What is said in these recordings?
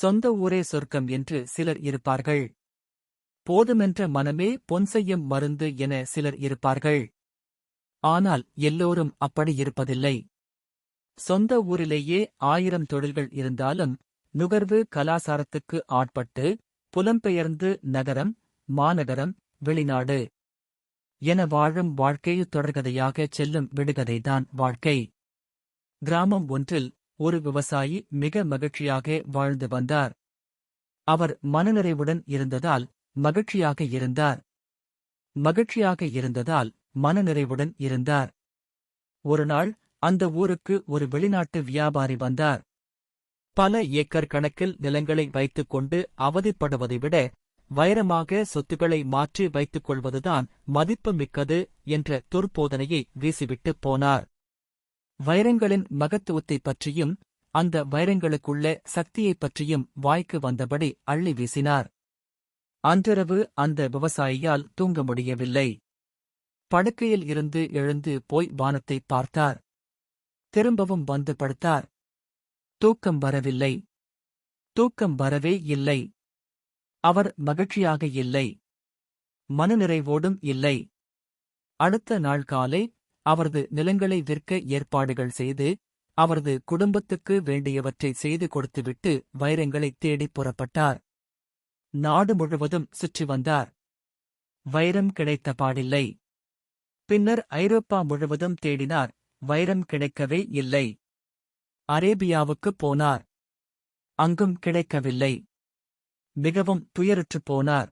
சொந்த ஊரே சொர்க்கம் என்று சிலர் இருப்பார்கள். போதுமென்ற மனமே பொன்செய்யும் மருந்து என சிலர் இருப்பார்கள். ஆனால் எல்லோரும் அப்படி இருப்பதில்லை. சொந்த ஊரிலேயே ஆயிரம் தொழில்கள் இருந்தாலும் நுகர்வு கலாசாரத்துக்கு ஆட்பட்டு புலம்பெயர்ந்து நகரம் மாநகரம் வெளிநாடு என வாழும் வாழ்க்கை தொடர்கதையாக செல்லும் விடுகதைதான் வாழ்க்கை. கிராமம் ஒன்றில் ஒரு விவசாயி மிக மகிழ்ச்சியாக வாழ்ந்து வந்தார். அவர் மனநிறைவுடன் இருந்ததால் மகிழ்ச்சியாக இருந்தார். மகிழ்ச்சியாக இருந்ததால் மனநிறைவுடன் இருந்தார். ஒருநாள் அந்த ஊருக்கு ஒரு வெளிநாட்டு வியாபாரி வந்தார். பல ஏக்கர் கணக்கில் நிலங்களை வைத்துக் கொண்டு அவதிப்படுவதை விட வைரமாக சொத்துக்களை மாற்றி வைத்துக் கொள்வதுதான் மதிப்புமிக்கது என்ற துர்போதனையை வீசிவிட்டுப் போனார். வைரங்களின் மகத்துவத்தைப் பற்றியும் அந்த வைரங்களுக்குள்ள சக்தியைப் பற்றியும் வாய்க்கு வந்தபடி அள்ளி வீசினார். அன்றிரவு அந்த விவசாயியால் தூங்க முடியவில்லை. படுக்கையில் இருந்து எழுந்து போய் வானத்தை பார்த்தார். திரும்பவும் வந்து படுத்தார். தூக்கம் வரவில்லை. தூக்கம் வரவே இல்லை. அவர் மகிழ்ச்சியாக இல்லை. மனநிறைவோடும் இல்லை. அடுத்த நாள் காலை அவரது நிலங்களை விற்க ஏற்பாடுகள் செய்து அவரது குடும்பத்துக்கு வேண்டியவற்றை செய்து கொடுத்துவிட்டு வைரங்களைத் தேடிப் புறப்பட்டார். நாடு முழுவதும் சுற்றி வந்தார். வைரம் கிடைத்த பாடில்லை. பின்னர் ஐரோப்பா முழுவதும் தேடினார் வைரம் கிடைக்கவே இல்லை. அரேபியாவுக்குப் போனார். அங்கும் கிடைக்கவில்லை. மிகவும் துயருற்றுப் போனார்.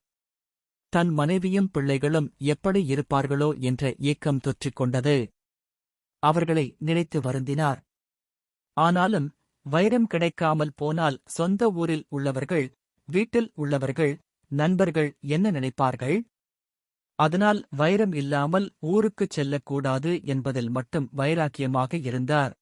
தன் மனைவியும் பிள்ளைகளும் எப்படி இருப்பார்களோ என்ற ஏக்கம் தொற்றிக் கொண்டது அவர்களை நினைத்து வருந்தினார். ஆனாலும் வைரம் கிடைக்காமல் போனால் சொந்த ஊரில் உள்ளவர்கள் வீட்டில் உள்ளவர்கள் நண்பர்கள் என்ன நினைப்பார்கள்? அதனால் வைரம் இல்லாமல் ஊருக்குச் செல்லக்கூடாது என்பதில் மட்டும் வைராக்கியமாக இருந்தார்.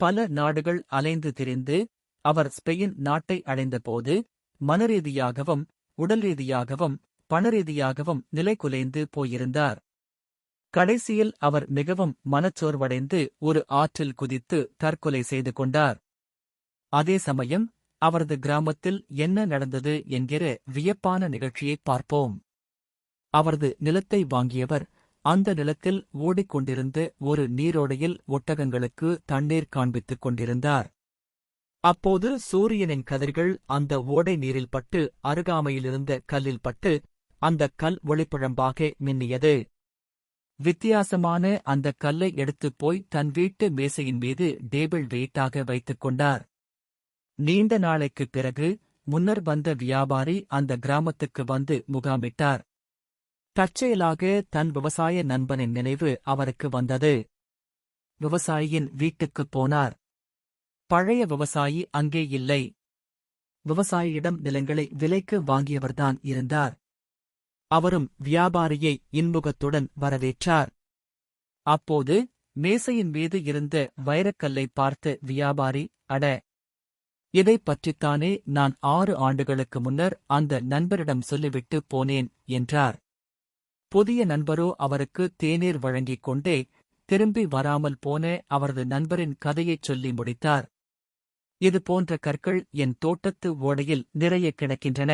பல நாடுகள் அலைந்து திரிந்து அவர் ஸ்பெயின் நாட்டை அடைந்தபோது மனரீதியாகவும் உடல் ரீதியாகவும் பணரீதியாகவும் நிலைகுலைந்து போயிருந்தார். கடைசியில் அவர் மிகவும் மனச்சோர்வடைந்து ஒரு ஆற்றில் குதித்து தற்கொலை செய்து கொண்டார். அதே சமயம் அவரது கிராமத்தில் என்ன நடந்தது என்கிற வியப்பான நிகழ்ச்சியைப் பார்ப்போம். அவரது நிலத்தை வாங்கியவர் அந்த நிலத்தில் ஓடிக்கொண்டிருந்த ஒரு நீரோடையில் ஒட்டகங்களுக்கு தண்ணீர் காண்பித்துக் கொண்டிருந்தார். அப்போது சூரியனின் கதிர்கள் அந்த ஓடை நீரில் பட்டு அருகாமையிலிருந்த கல்லில் பட்டு அந்த கல் ஒளிப்பிழம்பாக மின்னியது. வித்தியாசமான அந்த கல்லை எடுத்துப் போய் தன் வீட்டு மேசையின் மீது டேபிள் வெயிட்டாக வைத்துக் கொண்டார். நீண்ட நாளைக்குப் பிறகு முன்னர் வந்த வியாபாரி அந்த கிராமத்துக்கு வந்து முகாமிட்டார். தற்செயலாக தன் விவசாய நண்பனின் நினைவு அவருக்கு வந்தது. விவசாயியின் வீட்டுக்குப் போனார். பழைய விவசாயி அங்கே இல்லை. விவசாயியிடம் நிலங்களை விலைக்கு வாங்கியவர்தான் இருந்தார். அவரும் வியாபாரியை இன்முகத்துடன் வரவேற்றார். அப்போது மேசையின் மீது இருந்த வைரக்கல்லை பார்த்து வியாபாரி அட! இதைப் பற்றித்தானே நான் ஆறு ஆண்டுகளுக்கு முன்னர் அந்த நண்பரிடம் சொல்லிவிட்டு போனேன் என்றார். புதிய நண்பரோ அவருக்கு தேநீர் வழங்கிக் கொண்டே திரும்பி வராமல் போன அவரது நண்பரின் கதையைச் சொல்லி முடித்தார். இது போன்ற கற்கள் என் தோட்டத்து ஓடையில் நிறைய கிடக்கின்றன.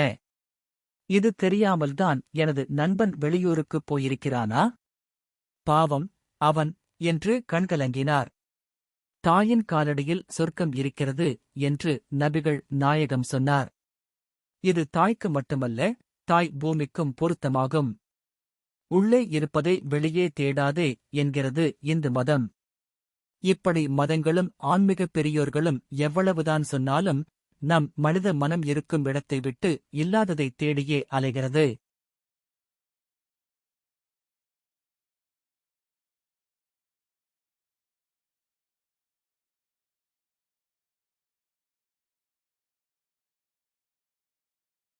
இது தெரியாமல்தான் எனது நண்பன் வெளியூருக்குப் போயிருக்கிறானா? பாவம் அவன் என்று கண்கலங்கினார். தாயின் காலடியில் சொர்க்கம் இருக்கிறது என்று நபிகள் நாயகம் சொன்னார். இது தாய்க்கு மட்டுமல்ல தாய் பூமிக்கும் பொருத்தமாகும். உள்ளே இருப்பதை வெளியே தேடாதே என்கிறது இந்து மதம். இப்படி மதங்களும் ஆன்மீகப் பெரியோர்களும் எவ்வளவுதான் சொன்னாலும் நம் மனித மனம் இருக்கும் இடத்தை விட்டு இல்லாததை தேடியே அலைகிறது.